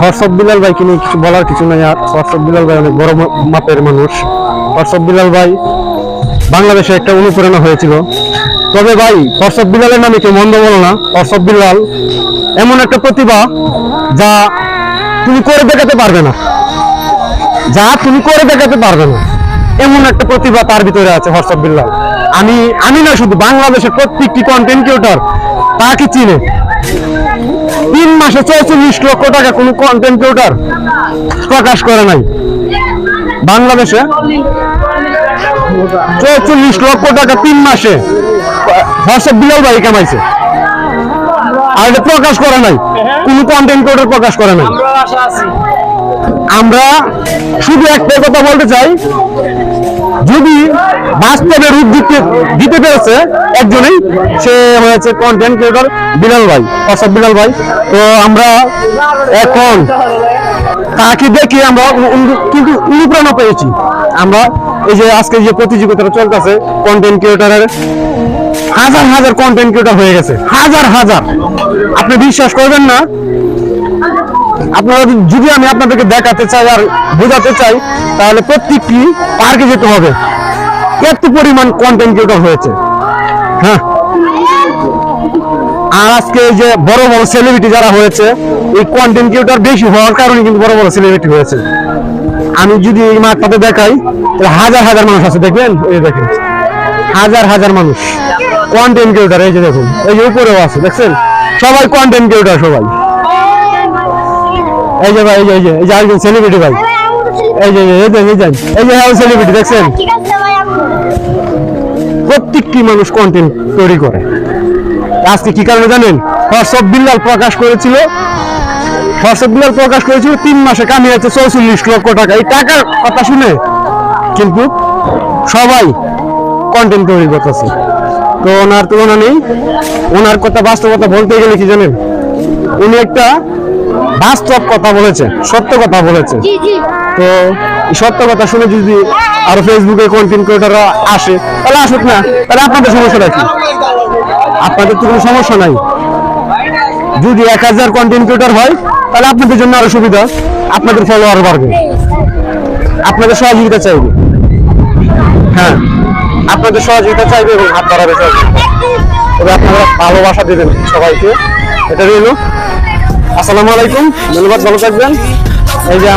হর্ষব বিলাল ভাইকে নিয়ে কিছু বলার কিছু নাই, আর হর্ষব বিলাল ভাই অনেক বড় মাপের মানুষ। হর্ষব বিলাল ভাই বাংলাদেশে একটা অনুপ্রেরণা হয়েছিল। তবে ভাই হর্ষব বিলালের নামে কেউ মন্দ বলো না। হর্ষব বিলাল এমন একটা প্রতিভা যা তুমি করে দেখাতে পারবে না। যা তুমি করে দেখাতে পারবে না। এমন একটা প্রতিভা তার ভিতরে আছে হর্ষব বিল্লাল আমি আমি না শুধু বাংলাদেশের প্রত্যেকটি কন্টেন্ট ক্রিয়েটর তাকে চিনে। তিন মাসে চৌচল্লিশ লক্ষ টাকা কোনো কন্টেন্ট ক্রিয়েটর প্রকাশ করে নাই। বাংলাদেশে চৌচল্লিশ লক্ষ টাকা তিন মাসে। হর্ষব বিলাল ভাই কামাইছে। আর এটা প্রকাশ করে নাই। কোনো কন্টেন্ট ক্রিয়েটর প্রকাশ করে নাই। আমরা শুধু একটাই কথা বলতে চাই, যদি বাস্তবে রূপ দিতে পেরেছে একজনেই। সে হয়েছে কন্টেন্ট ক্রিয়েটর বিলাল ভাই অসব বিলাল ভাই। তো আমরা এখন তাকে দেখে আমরা কিন্তু অনুপ্রেরণা পেয়েছি। আমরা এই যে আজকে যে প্রতিযোগিতাটা চলতেছে কন্টেন্ট ক্রিয়েটরের হাজার হাজার কন্টেন্ট ক্রিয়েটর হয়ে গেছে। হাজার হাজার। আপনি বিশ্বাস করবেন না? আপনারা যদি আমি আপনাদেরকে দেখাতে চাই আর বোঝাতে চাই, তাহলে প্রত্যেকটি পার্কে যেতে হবে। এত পরিমাণ কন্টেন্ট ক্রিয়েটর হয়েছে। হ্যাঁ। আর আজকে যে বড় বড় সেলিব্রিটি যারা হয়েছে, এই কন্টেন্ট ক্রিয়েটর বেশি হওয়ার কারণে কিন্তু বড় বড় সেলিব্রিটি হয়েছে। আমি যদি এই মাঠটাতে দেখাই, তাহলে হাজার হাজার মানুষ আছে, দেখবেন? এই দেখেন। হাজার হাজার মানুষ। কন্টেন্ট ক্রিয়েটর এই যে দেখুন। এই যে উপরেও আছে, দেখছেন? সবাই কন্টেন্ট ক্রিয়েটর সবাই। এই যে ভাই, এই যে এই যে এই যে আরেকজন সেলিব্রিটি ভাই। এই যে এই যে এই যে এই যে হ্যাঁ সেলিব্রিটি দেখছেন? আছে প্রত্যেকটি মানুষ কন্টেন্ট তৈরি করে। আজকে কি কারণে জানেন? হর্ষব বিল্লাল প্রকাশ করেছিল। হর্ষব বিল্লাল প্রকাশ করেছিল তিন মাসে কামিয়েছে চৌচল্লিশ লক্ষ টাকা। এই টাকার কথা শুনে কিন্তু সবাই কন্টেন্ট তৈরি করতেছে। তো ওনার তুলনা নেই। ওনার কথা, বাস্তবতা বলতে গেলে কি জানেন? উনি একটা বাস্তব কথা বলেছে সত্য কথা বলেছে। তো সত্য কথা শুনে যদি আরও ফেসবুকে কন্টেন্ট ক্রিয়েটাররা আসে তাহলে আসুক না তাহলে আপনাদের সমস্যাটা কি? আপনাদের তো কোনো সমস্যা নাই। যদি এক হাজার কন্টেন্ট ক্রিয়েটার হয় তাহলে আপনাদের জন্য আরও সুবিধা আপনাদের ফলোয়ার বাড়বে। আপনাদের সহযোগিতা চাইবে। হ্যাঁ আপনাদের সহযোগিতা চাইবে এবং হাত বাড়াবে। তবে আপনারা ভালোবাসা দেবেন সবাইকে। এটা রইল আসসালামু আলাইকুম ধন্যবাদ ভালো থাকবেন। এই যে আমরা